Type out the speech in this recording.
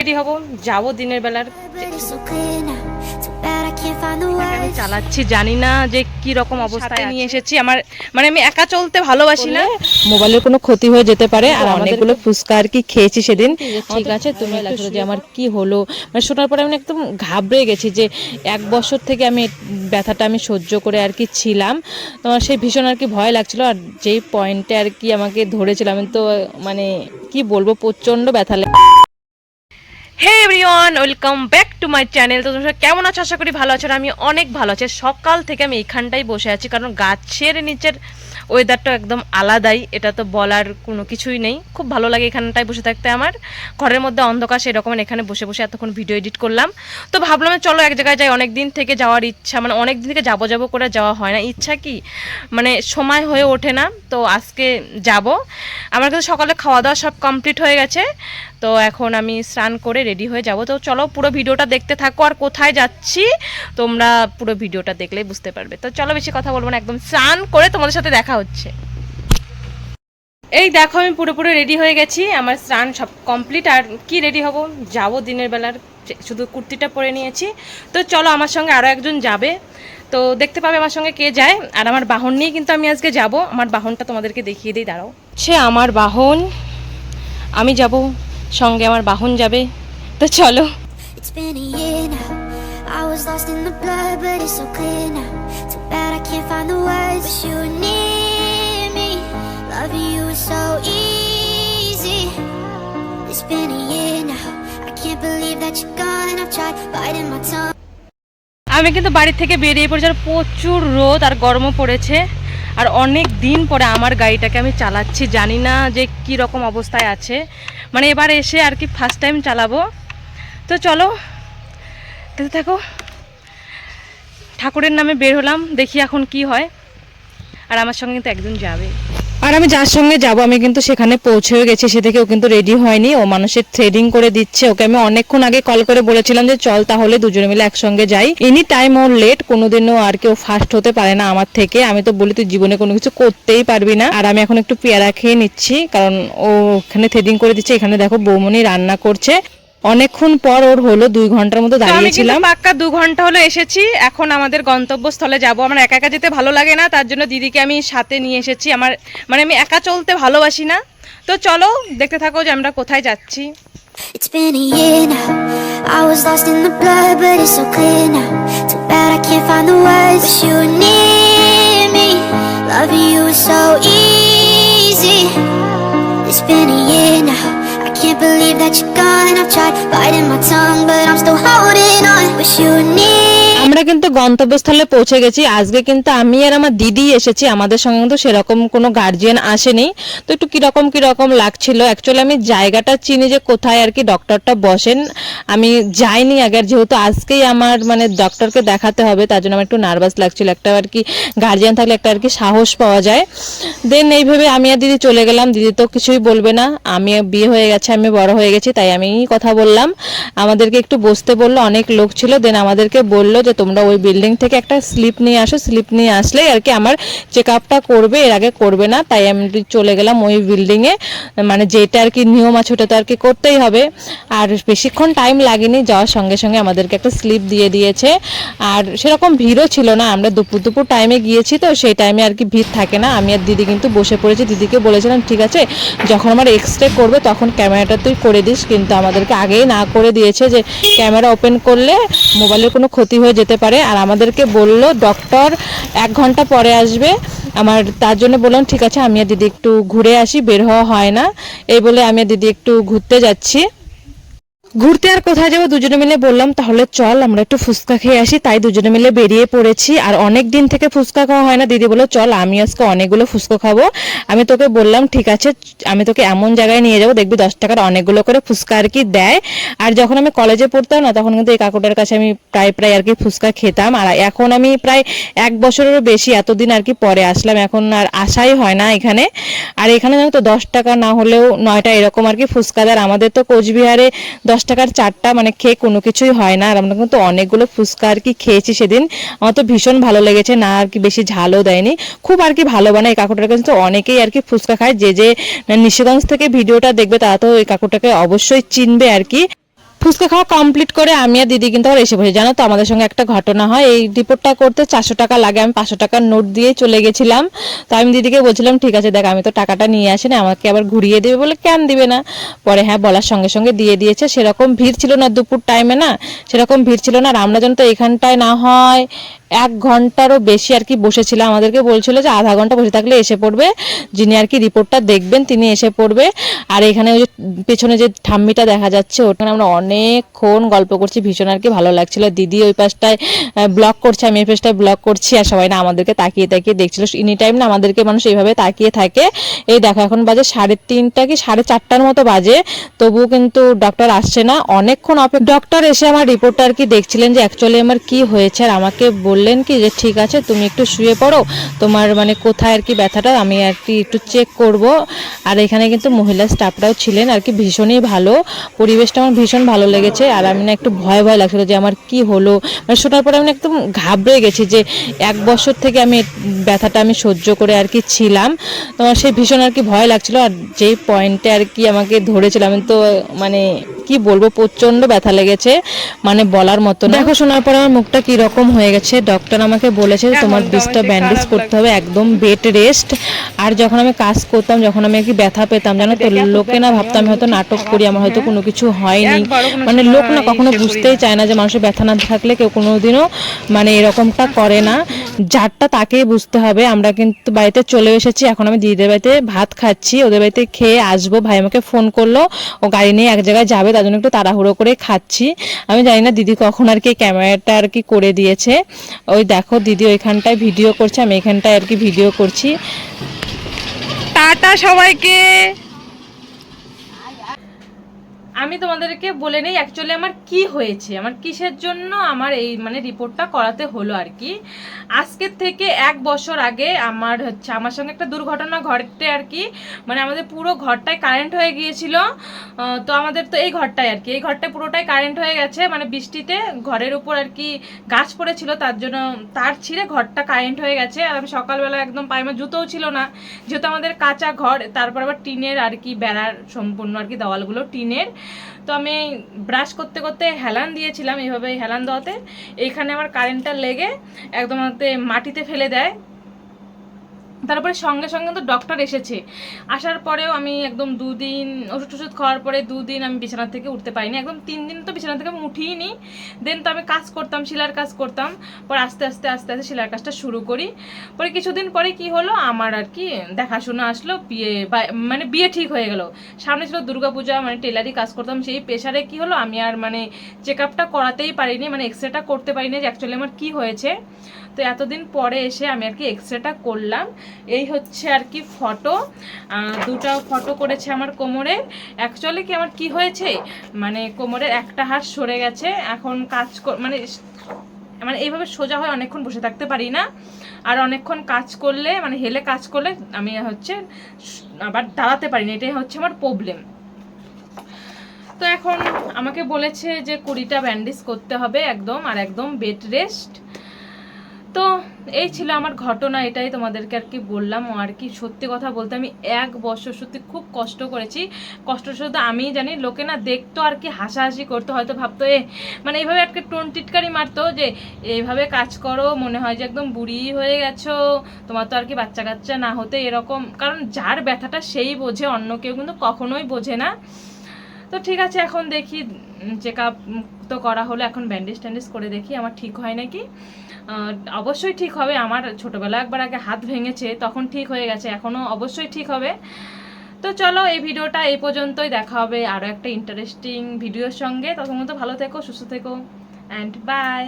Ready হব যাব দিনের বেলার। আমি চালাচ্ছি জানি না যে কি রকম অবস্থায় নিয়ে এসেছি। আমার মানে আমি একা চলতে ভালোবাসি না। মোবাইলের কোনো ক্ষতি হয়ে যেতে পারে। আর অনেকগুলো ফুচকা আর কি খেয়েছি সেদিন। ঠিক আছে তুমি লাগছিল যে আমার কি হলো? মানে শোনার পরে আমি একদম ঘাবড়ে গেছি যে এক বছর থেকে আমি ব্যথাটা আমি সহ্য করে আর কি ছিলাম। তোমার সেই ভীষণ আর কি ভয় লাগছিল। আর যেই পয়েন্টে আর কি আমাকে ধরেছিলাম আমি তো মানে কি বলব প্রচণ্ড ব্যথা লেগে hey everyone welcome back to my channel তো তোমরা কেমন আছো? আশা করি ভালো আছো আর আমি অনেক ভালো আছি। সকাল থেকে আমি এইখানটাই বসে আছি, কারণ গাছের নিচের ওয়েদারটা একদম আলাদাই, এটা তো বলার কোনো কিছুই নেই। খুব ভালো লাগে এখানটায় বসে থাকতে আমার। ঘরের মধ্যে অন্ধকার সেরকম এখানে বসে বসে এতক্ষণ ভিডিও এডিট করলাম। তো ভাবলাম চলো এক জায়গায় যাই অনেক দিন থেকে যাওয়ার ইচ্ছা মানে অনেক দিন থেকে যাব যাব করে যাওয়া হয় না। ইচ্ছা কি? মানে সময় হয়ে ওঠে না, তো আজকে যাব। আমার কিন্তু সকালে খাওয়া দাওয়া সব কমপ্লিট হয়ে গেছে। তো এখন আমি স্নান করে রেডি হয়ে যাব। তো চলো পুরো ভিডিওটা দেখতে থাকো আর কোথায় যাচ্ছি, তোমরা পুরো ভিডিওটা দেখলেই বুঝতে পারবে। তো চলো বেশি কথা বলব না, একদম স্নান করে তোমাদের সাথে দেখা হচ্ছে। এই দেখো, আমি পুরোপুরি রেডি হয়ে গেছি, আমার স্নান সব কমপ্লিট আর কি রেডি হব? যাব দিনের বেলার, শুধু কুর্তিটা পরে নিয়েছি। তো চলো আমার সঙ্গে আরও একজন যাবে। তো দেখতে পাবে আমার সঙ্গে কে যায়। আর আমার বাহন নিয়ে কিন্তু আমি আজকে যাব। আমার বাহনটা তোমাদেরকে দেখিয়ে দিই, দাঁড়াও। সে আমার বাহন। আমি যাব সঙ্গে আমার বাহন যাবে। তো চলো। আমি কিন্তু বাড়ি থেকে বেরিয়ে পড়েছি আর প্রচুর রোদ আর গরম পড়েছে। আর অনেক দিন পরে আমার গাড়িটাকে আমি চালাচ্ছি জানি না যে কি রকম অবস্থায় আছে। মানে এবার এসে আর কি ফার্স্ট টাইম চালাবো। তো চলো, দেখতে থাকো। ঠাকুরের নামে বের হলাম, দেখি এখন কি হয়। আর আমার সঙ্গে কিন্তু একজন যাবে। আর আমি যার সঙ্গে যাব, আমি কিন্তু সেখানে পৌঁছেও গেছি, সে থেকে ও কিন্তু রেডি হয়নি, ও মানুষের থ্রেডিং করে দিচ্ছে, ওকে আমি অনেকক্ষণ আগে কল করে বলেছিলাম যে চল তাহলে দুজনে মিলে একসঙ্গে যাই। এনি টাইম ওর লেট কোনোদিনও আর কেউ ফার্স্ট হতে পারে না আমার থেকে। আমি তো বলি, তুই জীবনে কোনো কিছু করতেই পারবি না। আর আমি এখন একটু পেয়ারা খেয়ে নিচ্ছি, কারণ ও ওখানে থ্রেডিং করে দিচ্ছে, এখানে দেখো বৌমনি রান্না করছে। অনেকক্ষণ পর ওর হলো দুই ঘণ্টার মতো দাঁড়িয়েছিলাম পাক্কা দু ঘণ্টা হলো এসেছি এখন আমাদের গন্তব্যস্থলে যাব আমার একা একা যেতে ভালো লাগে না তার জন্য দিদিকে আমি সাথে নিয়ে এসেছি আমার মানে আমি একা চলতে ভালোবাসি না তো চলো দেখতে থাকো যে আমরা কোথায় যাচ্ছি It's been a year now. I was lost in the blood, but it's so clear now. Too bad I can't find the words. Wish you were near me. Loving you is so easy. It's been a year now. I can't believe that you. আমরা কিন্তু গন্তব্যস্থলে পৌঁছে গেছি। আজকে কিন্তু আমি আর আমার দিদি এসেছি, আমাদের সঙ্গে কিন্তু সেরকম কোনো গার্জিয়ান আসেনি। তো একটু কীরকম কীরকম লাগছিল? অ্যাকচুয়ালি আমি জায়গাটা চিনি যে কোথায় আর কি ডক্টরটা বসেন। আমি যাইনি আগে আর যেহেতু আজকেই আমার মানে ডক্টরকে দেখাতে হবে, তার জন্য আমার একটু নার্ভাস লাগছিল। একটা আর কি গার্জিয়ান থাকলে একটা আর কি সাহস পাওয়া যায়। দেন এইভাবে আমি আর দিদি চলে গেলাম। দিদি তো কিছুই বলবে না। আমি বিয়ে হয়ে গেছে, আমি বড় হয়ে গেছি, তাই আমি কথা বললাম। আমাদেরকে একটু বসতে বলল, অনেক লোক ছিল। দেন আমাদেরকে বলল যে তোমরা ওই বিল্ডিং থেকে একটা স্লিপ নিয়ে আসো স্লিপ নিয়ে আসলেই আর কি আমার চেক আপটা করবে, এর আগে করবে না, তাই আমি চলে গেলাম ওই বিল্ডিংয়ে মানে যেটা আর কি নিয়ম আছে ওটা তো আর কি করতেই হবে। আর বেশিক্ষণ টাইম লাগেনি, যাওয়ার সঙ্গে সঙ্গে আমাদেরকে একটা স্লিপ দিয়ে দিয়েছে। আর সেরকম ভিড়ও ছিল না, আমরা দুপুর দুপুর টাইমে গিয়েছি তো, সেই টাইমে আর কি ভিড় থাকে না। আমি আর দিদি কিন্তু বসে পড়েছি, দিদিকে বলেছিলাম, ঠিক আছে, যখন আমার এক্স রে করবে, তখন ক্যামেরাটা তুই করে দিস। কিন্তু আমাদেরকে আগেই না করে দিয়েছে যে ক্যামেরা ওপেন করলে মোবাইলের কোনো ক্ষতি হয়ে যেতে পারে। আর আমাদেরকে বলল ডক্টর এক ঘণ্টা পরে আসবে। আমার তার জন্য বললাম, ঠিক আছে, আমি দিদি একটু ঘুরে আসি, বের হওয়া হয় না। এই বলে আমি দিদি একটু ঘুরতে যাচ্ছি। ঘুরতে আর কোথায় যাব দুজনে মিলে বললাম, তাহলে চল, আমরা একটু ফুচকা খেয়ে আসি। তাই দুজনে মিলে বেরিয়ে পড়েছি। আর অনেক দিন থেকে ফুচকা খাওয়া হয় না। দিদি বলল, চল, আমি আজকে অনেকগুলো ফুচকা খাব। আমি তোকে বললাম, ঠিক আছে, আমি তোকে এমন জায়গায় নিয়ে যাব, দেখবি দশ টাকার অনেকগুলো করে ফুচকা আর কি দেয়। আর যখন আমি কলেজে পড়তাম না, তখন কিন্তু এই কাকুটার কাছে আমি প্রায় প্রায় আর কি ফুচকা খেতাম। আর এখন আমি প্রায় এক বছরেরও বেশি, এতদিন আর কি পরে আসলাম। এখন আর আসাই হয় না এখানে। আর এখানে জানো তো, দশ টাকা না হলেও নয়টা এরকম আর কি ফুচকা দেয়। আমাদের তো কোচবিহারে দশ টাকার চারটা মানে খেয়ে কোনো কিছুই হয় না। আর আমরা কিন্তু অনেকগুলো ফুচকা আর কি খেয়েছি সেদিন। আমার তো ভীষণ ভালো লেগেছে, না আর কি বেশি ঝালও দেয়নি। খুব আর কি ভালো বানায় এই কাকুটার কাছে। তো অনেকেই আর কি ফুচকা খায়। যে যে, নিশিগঞ্জ থেকে ভিডিওটা দেখবে, তারা তো এই কাকুটাকে অবশ্যই চিনবে আর কি। ফুচকা খাওয়া কমপ্লিট করে আমি আর দিদি কিন্তু আবার এসে বসে জানো তো, আমাদের সঙ্গে একটা ঘটনা হয়। এই রিপোর্টটা করতে চারশো টাকা লাগে। আমি পাঁচশো টাকার নোট দিয়ে চলে গেছিলাম। তো আমি দিদিকে বলছিলাম, ঠিক আছে, দেখ, আমি তো টাকাটা নিয়ে আসি আমাকে আবার ঘুরিয়ে দেবে বলে কেন দিবে না? পরে হ্যাঁ বলার সঙ্গে সঙ্গে দিয়ে দিয়েছে। সেরকম ভিড় ছিল না দুপুর টাইমে না, সেরকম ভিড় ছিল না। আর আমরা যেন তো এখানটায় না হয় এক ঘন্টারও বেশি আর কি বসেছিলাম আমাদেরকে বলছিল যে আধা ঘণ্টা বসে থাকলে এসে পড়বে। যিনি আর কি রিপোর্টটা দেখবেন, তিনি এসে পড়বে। আর এখানে ওই যে পেছনে যে ঠাম্মিটা দেখা যাচ্ছে, ওখানে আমরা অনেকক্ষণ গল্প করছি। ভীষণ আর কি ভালো লাগছিল। দিদি ওই পাশটায় ব্লগ করছে, আমি এই পাশটায় ব্লগ করছি আর সবাই না আমাদেরকে তাকিয়ে তাকিয়ে দেখছিল। এনি টাইম না আমাদেরকে মানুষ এইভাবে তাকিয়ে থাকে। এই দেখো, এখন বাজে সাড়ে তিনটা কি, সাড়ে চারটার মতো বাজে। তবুও কিন্তু ডক্টর আসছে না। অনেকক্ষণ অপেক্ষা ডক্টর এসে আমার রিপোর্টটা আর কি দেখছিলেন যে অ্যাকচুয়ালি আমার কি হয়েছে। আর আমাকে বললেন কি যে, ঠিক আছে, তুমি একটু শুয়ে পড়ো। তোমার মানে কোথায় আর কি ব্যথাটা, আমি আর কি একটু চেক করব। আর এখানে কিন্তু মহিলা স্টাফরাও ছিলেন আর কি, ভীষণই ভালো। পরিবেশটা আমার ভীষণ ভালো লেগেছে। আর আমি না একটু ভয় ভয় লাগছিল যে, আমার কি হলো? মানে শোনার পরে আমি একদম ঘাবড়ে গেছি যে, এক বছর থেকে আমি ব্যথাটা আমি সহ্য করে আর কি ছিলাম। তোমার সেই ভীষণ আর কি ভয় লাগছিল। আর যেই পয়েন্টে আর কি আমাকে ধরেছিলাম তো মানে কি বলব প্রচণ্ড ব্যথা লেগেছে। মানে বলার মতো। দেখো, শোনার পরে আমার মুখটা কি রকম হয়ে গেছে। ডক্টর আমাকে বলেছে তোমার বিষটা ব্যান্ডেজ করতে হবে একদম বেড রেস্ট আর যখন আমি কাজ করতাম যখন আমি কি ব্যথা পেতাম জানো তো লোকে না ভাবতো আমি হয়তো নাটক করি আমার হয়তো কোনো কিছু হয়নি। মানে লোক না কখনো বুঝতেই চায় না যে মানুষের ব্যথা না থাকলে কেউ কোনোদিনও মানে এরকমটা করে না। যারটা তাকেই বুঝতে হবে। আমরা কিন্তু বাড়িতে চলে এসেছি এখন আমি দিদিদের বাড়িতে ভাত খাচ্ছি ওদের বাড়িতে খেয়ে আসব। ভাই আমাকে ফোন করল ও গাড়ি নিয়ে এক জায়গায় যাবে তার জন্য একটু তাড়াহুড়ো করে খাচ্ছি। আমি জানি না দিদি কখন আর কি ক্যামেরাটা আর কি করে দিয়েছে। ওই দেখো দিদি ওইখানটায় ভিডিও করছে আমি এখানটায় আর কি ভিডিও করছি। টাটা সবাইকে। আমি তোমাদেরকে বলে নেই অ্যাকচুয়ালি আমার কি হয়েছে, আমার কিসের জন্য আমার এই মানে রিপোর্টটা করাতে হলো আর কি। আজকের থেকে এক বছর আগে আমার হচ্ছে, আমার সঙ্গে একটা দুর্ঘটনা ঘটে আর কি মানে আমাদের পুরো ঘরটায় কারেন্ট হয়ে গিয়েছিল। তো আমাদের তো এই ঘরটায় আর কি, এই ঘরটায় পুরোটাই কারেন্ট হয়ে গেছে মানে বৃষ্টিতে ঘরের উপর আর কি গাছ পড়েছিল, তার জন্য তার ছিঁড়ে ঘরটা কারেন্ট হয়ে গেছে। আর আমি সকালবেলা একদম পায়ে জুতোও ছিল না, যেহেতু আমাদের কাঁচা ঘর, তারপর আবার টিনের আর কি বেড়ার সম্পূর্ণ আর কি দেওয়ালগুলো টিনের। তো আমি ব্রাশ করতে করতে হেলান দিয়েছিলাম এইভাবে হেলান দেওয়াতে। এইখানে আমার কারেন্টটা লেগে একদম মাটিতে ফেলে দেয়। তারপরে সঙ্গে সঙ্গে তো ডক্টর এসেছে। আসার পরেও আমি একদম দুদিন ওষুধ টষুধ খাওয়ার পরে দুদিন আমি বিছানা থেকে উঠতে পারিনি। একদম তিন দিন তো বিছানা থেকে আমি উঠিই নি দেন তো আমি কাজ করতাম শিলার কাজ করতাম। পরে আস্তে আস্তে আস্তে আস্তে শিলার কাজটা শুরু করি। পরে কিছুদিন পরে কি হলো, আমার আর কি দেখাশোনা আসলো, বিয়ে মানে বিয়ে ঠিক হয়ে গেল। সামনে ছিল দুর্গাপূজা মানে টেলারি কাজ করতাম। সেই প্রেশারে কি হলো, আমি আর মানে চেক আপটা করাতেই পারিনি মানে এক্স রেটা করতে পারিনি যে অ্যাকচুয়ালি আমার কি হয়েছে। তো এতদিন পরে এসে আমি আর কি এক্স রেটা করলাম। এই হচ্ছে আর কি ফটো দুটো ফটো করেছে আমার কোমরে। অ্যাকচুয়ালি কি আমার কি হয়েছে? মানে কোমরের একটা হাত সরে গেছে। এখন কাজ মানে মানে এইভাবে সোজা হয়ে অনেকক্ষণ বসে থাকতে পারি না। আর অনেকক্ষণ কাজ করলে মানে হেলে কাজ করলে আমি হচ্ছে আবার দাঁড়াতে পারি না। এটাই হচ্ছে আমার প্রবলেম তো এখন আমাকে বলেছে যে কুড়িটা ব্যান্ডেজ করতে হবে একদম, আর একদম বেড রেস্ট তো এই ছিল আমার ঘটনা, এটাই তোমাদেরকে আর কি বললাম। আর কি সত্যি কথা বলতে আমি এক বছর সত্যি খুব কষ্ট করেছি। কষ্ট শুধু আমি জানি, লোকে না দেখতো আর কি হাসাহাসি করতো, হয়তো ভাবতো এ মানে এইভাবে একটা টোন টিটকারি মারতো যে, এইভাবে কাজ করো, মনে হয় যে একদম বুড়ি হয়ে গেছো, তোমার তো আর কি বাচ্চা কাচ্চা না হতে এরকম। কারণ যার ব্যথাটা সেই বোঝে, অন্য কেউ কিন্তু কখনোই বোঝে না। তো ঠিক আছে, এখন দেখি চেক আপ তো করা হলো, এখন ব্যান্ডেজ ট্যান্ডেজ করে দেখি আমার ঠিক হয় নাকি। অবশ্যই ঠিক হবে, আমার ছোটোবেলা একবার আগে হাত ভেঙেছে, তখন ঠিক হয়ে গেছে এখনও অবশ্যই ঠিক হবে। তো চলো, এই ভিডিওটা এই পর্যন্তই, দেখা হবে আরও একটা ইন্টারেস্টিং ভিডিওর সঙ্গে। তখন মতো ভালো থেকো, সুস্থ থেকো অ্যান্ড বাই